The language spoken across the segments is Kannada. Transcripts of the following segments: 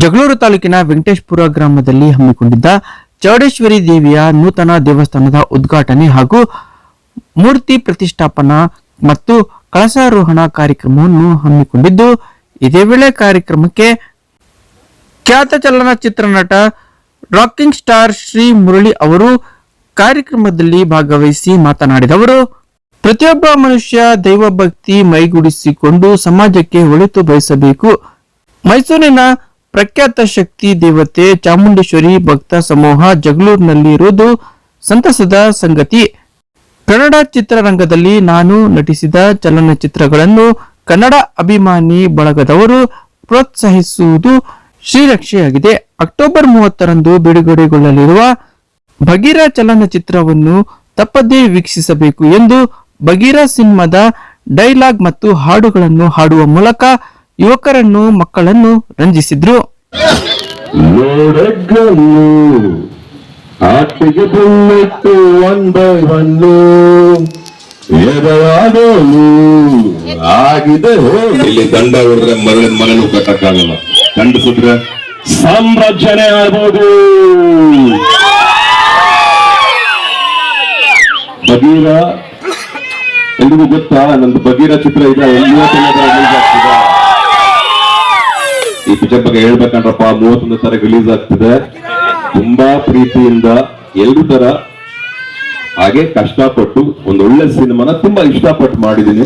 ಜಗಳೂರು ತಾಲೂಕಿನ ವೆಂಕಟೇಶ್ಪುರ ಗ್ರಾಮದಲ್ಲಿ ಹಮ್ಮಿಕೊಂಡಿದ್ದ ಚೌಡೇಶ್ವರಿ ದೇವಿಯ ನೂತನ ದೇವಸ್ಥಾನದ ಉದ್ಘಾಟನೆ ಹಾಗೂ ಮೂರ್ತಿ ಪ್ರತಿಷ್ಠಾಪನಾ ಮತ್ತು ಕಳಸಾರೋಹಣ ಕಾರ್ಯಕ್ರಮವನ್ನು ಹಮ್ಮಿಕೊಂಡಿದ್ದು, ಇದೇ ವೇಳೆ ಕಾರ್ಯಕ್ರಮಕ್ಕೆ ಖ್ಯಾತ ಚಲನಚಿತ್ರ ನಟ, ರಾಕಿಂಗ್ ಸ್ಟಾರ್ ಶ್ರೀ ಮುರಳಿ ಅವರು ಕಾರ್ಯಕ್ರಮದಲ್ಲಿ ಭಾಗವಹಿಸಿ ಮಾತನಾಡಿದವರು. ಪ್ರತಿಯೊಬ್ಬ ಮನುಷ್ಯ ದೈವ ಭಕ್ತಿ ಮೈಗೂಡಿಸಿಕೊಂಡು ಸಮಾಜಕ್ಕೆ ಒಳಿತು ಬಯಸಬೇಕು. ಮೈಸೂರಿನ ಪ್ರಖ್ಯಾತ ಶಕ್ತಿ ದೇವತೆ ಚಾಮುಂಡೇಶ್ವರಿ ಭಕ್ತ ಸಮೂಹ ಜಗಳೂರಿನಲ್ಲಿ ಇರುವುದು ಸಂತಸದ ಸಂಗತಿ. ಕನ್ನಡ ಚಿತ್ರರಂಗದಲ್ಲಿ ನಾನು ನಟಿಸಿದ ಚಲನಚಿತ್ರಗಳನ್ನು ಕನ್ನಡ ಅಭಿಮಾನಿ ಬಳಗದವರು ಪ್ರೋತ್ಸಾಹಿಸುವುದು ಶ್ರೀರಕ್ಷೆಯಾಗಿದೆ. ಅಕ್ಟೋಬರ್ ಮೂವತ್ತರಂದು ಬಿಡುಗಡೆಗೊಳ್ಳಲಿರುವ ಭಗೀರ ಚಲನಚಿತ್ರವನ್ನು ತಪ್ಪದೇ ವೀಕ್ಷಿಸಬೇಕು ಎಂದು ಭಗೀರ ಸಿನಿಮಾದ ಡೈಲಾಗ್ ಮತ್ತು ಹಾಡುಗಳನ್ನು ಹಾಡುವ ಮೂಲಕ ಯುವಕರನ್ನು, ಮಕ್ಕಳನ್ನು ರಂಜಿಸಿದ್ರು. ಆಗಿದೆ. ಇಲ್ಲಿ ದಂಡ ಹೊಡೆದ್ರೆ ಮರಳಿನ ಮರಳು ಕಟ್ಟಕ್ಕಾಗಲ್ಲ. ದಂಡ ಸುಟ್ರೆ ಸಂರಕ್ಷಣೆ ಆಗ್ಬೋದು. ಬಗೀರ ಎಲ್ರಿಗೂ ಗೊತ್ತಾ? ನಂದು ಬಗೀರ ಚಿತ್ರ ಇದೆ ಪಿಕ್ಚರ್ ಬಗ್ಗೆ ಹೇಳ್ಬೇಕಂದ್ರಪ್ಪ, ಮೂವತ್ತೊಂದು ತರ ರಿಲೀಸ್ ಆಗ್ತಿದೆ. ತುಂಬಾ ಪ್ರೀತಿಯಿಂದ ಎಲ್ರೂ ತರ ಹಾಗೆ ಕಷ್ಟಪಟ್ಟು ಒಂದು ಒಳ್ಳೆ ಸಿನಿಮಾನ ತುಂಬಾ ಇಷ್ಟಪಟ್ಟು ಮಾಡಿದ್ದೀನಿ.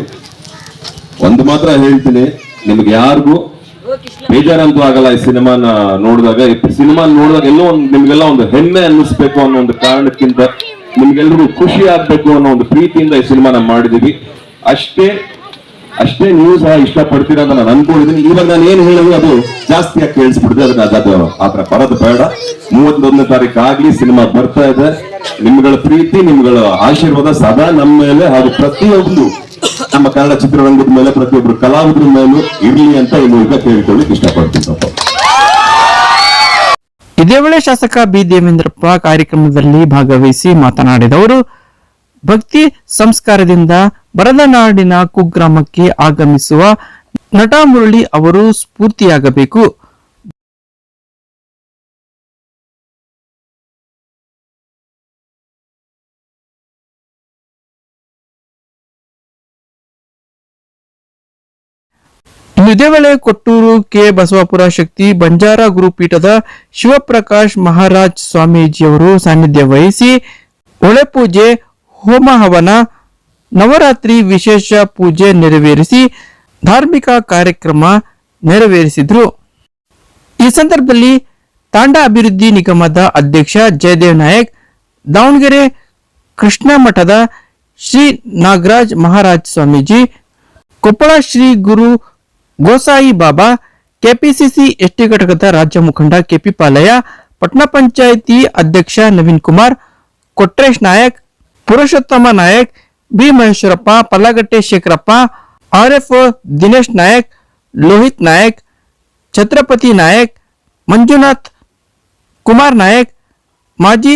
ಒಂದು ಮಾತ್ರ ಹೇಳ್ತೀನಿ, ನಿಮ್ಗೆ ಯಾರಿಗೂ ಬೇಜಾರಂತೂ ಆಗಲ್ಲ ಈ ಸಿನಿಮಾನ ನೋಡಿದಾಗ. ಈ ಸಿನಿಮಾ ನೋಡಿದಾಗ ಎಲ್ಲೋ ಒಂದು ನಿಮ್ಗೆಲ್ಲ ಒಂದು ಹೆಮ್ಮೆ ಅನ್ನಿಸ್ಬೇಕು ಅನ್ನೋ ಒಂದು ಕಾರಣಕ್ಕಿಂತ ನಿಮ್ಗೆಲ್ರಿಗೂ ಖುಷಿ ಆಗ್ಬೇಕು ಅನ್ನೋ ಒಂದು ಪ್ರೀತಿಯಿಂದ ಈ ಸಿನಿಮಾನ ಮಾಡಿದೀವಿ ಅಷ್ಟೇ ಅಷ್ಟೇ ನೀವು ಸಹ ಇಷ್ಟಪಡ್ತೀರಾ ಅಂತ ನಾನು ಅನ್ಕೊಂಡಿದ್ದೀನಿ. ಇವಾಗ ನಾನು ಏನ್ ಹೇಳಿದ್ರು ಅದು ಜಾಸ್ತಿ ಆಗಿ ಕೇಳಿಸ್ಬಿಡ್ದೆ ಅದನ್ನ ಅದು ಆತರ ಬರೋದು ಬೇಡ. ಮೂವತ್ತೊಂದನೇ ತಾರೀಕು ಆಗ್ಲಿ ಸಿನಿಮಾ ಬರ್ತಾ ಇದೆ. ನಿಮ್ಗಳ ಪ್ರೀತಿ, ನಿಮ್ಗಳ ಆಶೀರ್ವಾದ ಸದಾ ನಮ್ಮ ಮೇಲೆ ಹಾಗೂ ಪ್ರತಿಯೊಂದು ನಮ್ಮ ಕನ್ನಡ ಚಿತ್ರರಂಗದ ಮೇಲೆ ಪ್ರತಿಯೊಬ್ಬರು ಕಲಾವಿದರ ಮೇಲೂ ಇರಲಿ ಅಂತ ಈ ಮೂಲಕ ಕೇಳಿಕೊಳ್ಳಿಕ್ ಇಷ್ಟಪಡ್ತೀನಿ ಇದೇ ವೇಳೆ ಶಾಸಕ ಬಿ. ದೇವೇಂದ್ರಪ್ಪ ಕಾರ್ಯಕ್ರಮದಲ್ಲಿ ಭಾಗವಹಿಸಿ ಮಾತನಾಡಿದವರು, ಭಕ್ತಿ ಸಂಸ್ಕಾರದಿಂದ ಬರದ ನಾಡಿನ ಕುಗ್ರಾಮಕ್ಕೆ ಆಗಮಿಸುವ ನಟ ಮುರಳಿ ಅವರು ಸ್ಫೂರ್ತಿಯಾಗಬೇಕು. ಇದೇ ವೇಳೆ ಕೊಟ್ಟೂರು ಕೆ ಬಸವಾಪುರ ಶಕ್ತಿ ಬಂಜಾರ ಗುರುಪೀಠದ ಶಿವಪ್ರಕಾಶ್ ಮಹಾರಾಜ್ ಸ್ವಾಮೀಜಿಯವರು ಸಾನ್ನಿಧ್ಯ ವಹಿಸಿ ಹೊಳೆ ಪೂಜೆ ಹೋಮ ಹವನ ನವರಾತ್ರಿ ವಿಶೇಷ ಪೂಜೆ ನೆರವೇರಿಸಿ ಧಾರ್ಮಿಕ ಕಾರ್ಯಕ್ರಮ ನೆರವೇರಿಸಿದ್ರು. ಈ ಸಂದರ್ಭದಲ್ಲಿ ತಾಂಡ ಅಭಿವೃದ್ಧಿ ನಿಗಮದ ಅಧ್ಯಕ್ಷ ಜಯದೇವ್ ನಾಯಕ್, ದಾವಣಗೆರೆ ಕೃಷ್ಣ ಮಠದ ಶ್ರೀ ನಾಗರಾಜ್ ಮಹಾರಾಜ್ ಸ್ವಾಮೀಜಿ, ಕೊಪ್ಪಳ ಶ್ರೀ ಗುರು ಗೋಸಾಯಿ ಬಾಬಾ, ಕೆಪಿಸಿಸಿ ಎಸ್ಟಿ ಘಟಕದ ರಾಜ್ಯ ಮುಖಂಡ ಕೆಪಿ ಪಾಲಯ್ಯ ಪಟ್ಟಣ ಪಂಚಾಯಿತಿ ಅಧ್ಯಕ್ಷ ನವೀನ್ ಕುಮಾರ್, ಕೊಟ್ರೇಶ್ ನಾಯಕ್, ಪುರುಷೋತ್ತಮ ನಾಯಕ್ ಬಿ ಮಹೇಶ್ವರಪ್ಪ ಪಲ್ಲಗಟ್ಟೆ ಶೇಖರಪ್ಪ ಆರ್ಎಫ್ ದಿನೇಶ್ ನಾಯಕ್, ಲೋಹಿತ್ ನಾಯಕ್, ಛತ್ರಪತಿ ನಾಯಕ್, ಮಂಜುನಾಥ್ ಕುಮಾರ್ ನಾಯಕ್, ಮಾಜಿ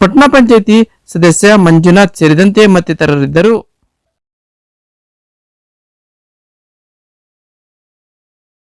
ಪಟ್ನಾ ಪಂಚಾಯಿತಿ ಸದಸ್ಯ ಮಂಜುನಾಥ್ ಸೇರಿದಂತೆ ಮತ್ತಿತರರಿದ್ದರು.